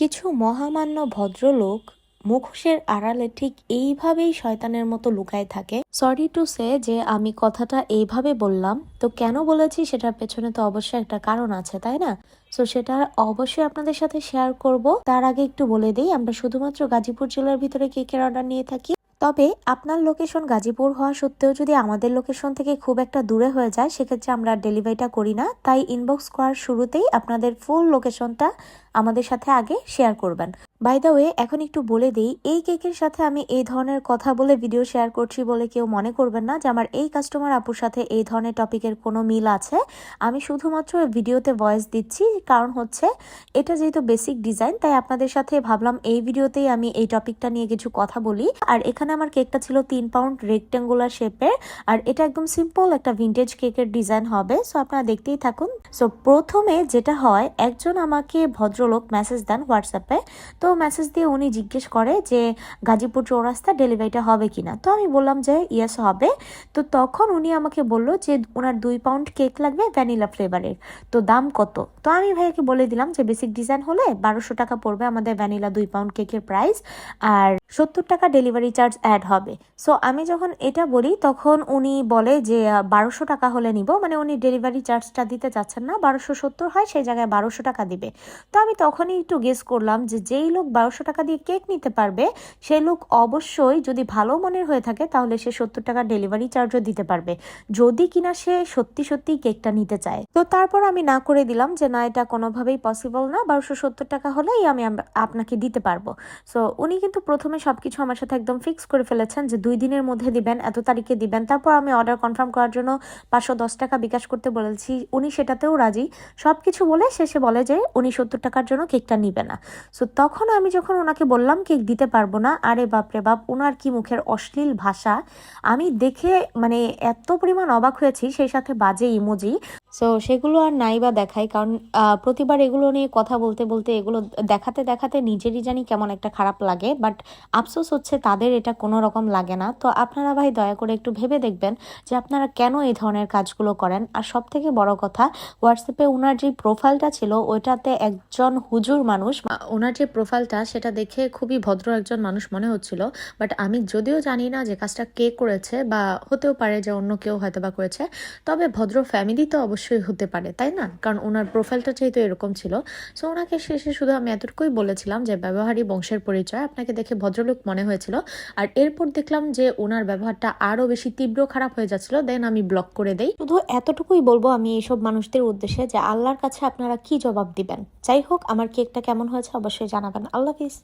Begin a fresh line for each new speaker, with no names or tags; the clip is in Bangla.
কিছু মহামান্য ভদ্রলোক মুখোশের আড়ালে ঠিক এইভাবেই শয়তানের মতো লুকায় থাকে। সরি টু সে যে আমি কথাটা এইভাবে বললাম, তো কেন বলেছি সেটার পেছনে তো অবশ্যই একটা কারণ আছে, তাই না? তো সেটা অবশ্যই আপনাদের সাথে শেয়ার করব। তার আগে একটু বলে দিই, আমরা শুধুমাত্র গাজীপুর জেলার ভিতরে কেকের অর্ডার নিয়ে থাকি? তবে আপনার লোকেশন গাজীপুর হওয়া সত্ত্বেও যদি আমাদের লোকেশন থেকে খুব একটা দূরে হয়ে যায়, সেক্ষেত্রে আমরা ডেলিভারিটা করি না। তাই ইনবক্স করার শুরুতেই আপনাদের ফুল লোকেশনটা আমাদের সাথে আগে শেয়ার করবেন। বাই দ্য ওয়ে এখন একটু বলে দিই, এই কেকের সাথে আমি এই ধরনের কথা বলে ভিডিও শেয়ার করছি বলে কেউ মনে করবেন না যে আমার এই কাস্টমার আপুর সাথে এই ধরনের টপিকের কোনো মিল আছে। আমি শুধুমাত্র ভিডিওতে ভয়েস দিচ্ছি, কারণ হচ্ছে এটা যেহেতু বেসিক ডিজাইন তাই আপনাদের সাথে ভাবলাম এই ভিডিওতেই আমি এই টপিকটা নিয়ে কিছু কথা বলি। আর এখানে আমার কেকটা ছিল তিন পাউন্ড রেক্টেঙ্গুলার শেপের আর এটা একদম সিম্পল একটা ভিন্টেজ কেকের ডিজাইন হবে সো আপনারা দেখতেই থাকুন। সো প্রথমে যেটা হয়, একজন আমাকে ভদ্রলোক মেসেজ দেন হোয়াটসঅ্যাপে তো মেসেজ দিয়ে উনি জিজ্ঞেস করে যে, গাজীপুর চৌরাস্তা ডেলিভারিটা হবে কিনা? তো আমি বললাম যে ইয়েস হবে। তো তখন উনি আমাকে বলল যে, ওনার দুই পাউন্ড কেক লাগবে ভ্যানিলা ফ্লেভারের তো দাম কত? তো আমি ভাইয়াকে বলে দিলাম যে বেসিক ডিজাইন হলে বারোশো টাকা পড়বে আমাদের ভ্যানিলা দুই পাউন্ড কেকের প্রাইস আর সত্তর টাকা ডেলিভারি চার্জ অ্যাড হবে। সো আমি যখন এটা বলি, তখন উনি বলে যে, বারোশো টাকা হলে নিব। মানে উনি ডেলিভারি চার্জটা দিতে চাচ্ছেন না, বারোশো সত্তর হয়, সেই জায়গায় বারোশো টাকা দিবে। তো আমি তখনই একটু গেস করলাম যে, যেই লোক বারোশো টাকা দিয়ে কেক নিতে পারবে সেই লোক অবশ্যই যদি ভালো মনের হয়ে থাকে তাহলে সে সত্তর টাকা ডেলিভারি চার্জও দিতে পারবে। যদি কিনা সে সত্যি সত্যি কেকটা নিতে চায়। তো তারপর আমি না করে দিলাম যে না, এটা কোনোভাবেই পসিবল না, বারোশো সত্তর টাকা হলেই আমি আপনাকে দিতে পারব। সো উনি কিন্তু প্রথমে সবকিছু আমার সাথে একদম ফিক্স করে ফেলেছেন যে দুই দিনের মধ্যে দিবেন, এত তারিখে দিবেন। তারপর আমি অর্ডার কনফার্ম করার জন্য পাঁচশো দশ টাকা বিকাশ করতে বলেছি, উনি সেটাতেও রাজি। সব কিছু বলে শেষে বলে যে উনি সত্তর টাকার জন্য কেকটা নিবে না। সো তখন আমি যখন ওনাকে বললাম কেক দিতে পারব না, আরে বাপরে বাপ ওনার কি মুখের অশ্লীল ভাষা? আমি দেখে মানে এত পরিমাণ অবাক হয়েছি, সেই সাথে বাজে ইমোজি সো সেগুলো আর নাই বা দেখাই। কারণ প্রতিবার এগুলো নিয়ে কথা বলতে বলতে এগুলো দেখাতে দেখাতে নিজেরই জানি কেমন একটা খারাপ লাগে। বাট আফসোস হচ্ছে তাদের এটা কোনো রকম লাগে না। তো আপনারা ভাই দয়া করে একটু ভেবে দেখবেন যে আপনারা কেন এই ধরনের কাজগুলো করেন। আর সব থেকে বড় কথা হোয়াটসঅ্যাপে ওনার যে প্রোফাইলটা ছিল, ওইটাতে একজন হুজুর মানুষ ওনার যে প্রোফাইলটা সেটা দেখে খুবই ভদ্র একজন মানুষ মনে হচ্ছিল। বাট আমি যদিও জানি না যে কাজটা কে করেছে বা হতেও পারে যে অন্য কেউ হয়তো বা করেছে। তবে ভদ্র ফ্যামিলি তো অবশ্যই হতে পারে, তাই না? কারণ ওনার প্রোফাইলটা যেহেতু এরকম ছিল সো ওনাকে শেষে শুধু আমি এতটুকুই বলেছিলাম যে ব্যবহারই বংশের পরিচয়। আপনাকে দেখে ভদ্রলোক মনে হয়েছিল। আর এরপর দেখলাম যে ওনার ব্যবহারটা আরও বেশি তীব্র খারাপ হয়ে যাচ্ছিল দেন আমি ব্লক করে দেই। শুধু এতটুকুই বলব আমি এইসব মানুষদের উদ্দেশ্যে যে আল্লাহর কাছে আপনারা কি জবাব দিবেন? যাই হোক, আমার কেকটা কেমন হয়েছে অবশ্যই জানাবেন। আল্লাহ হাফিজ।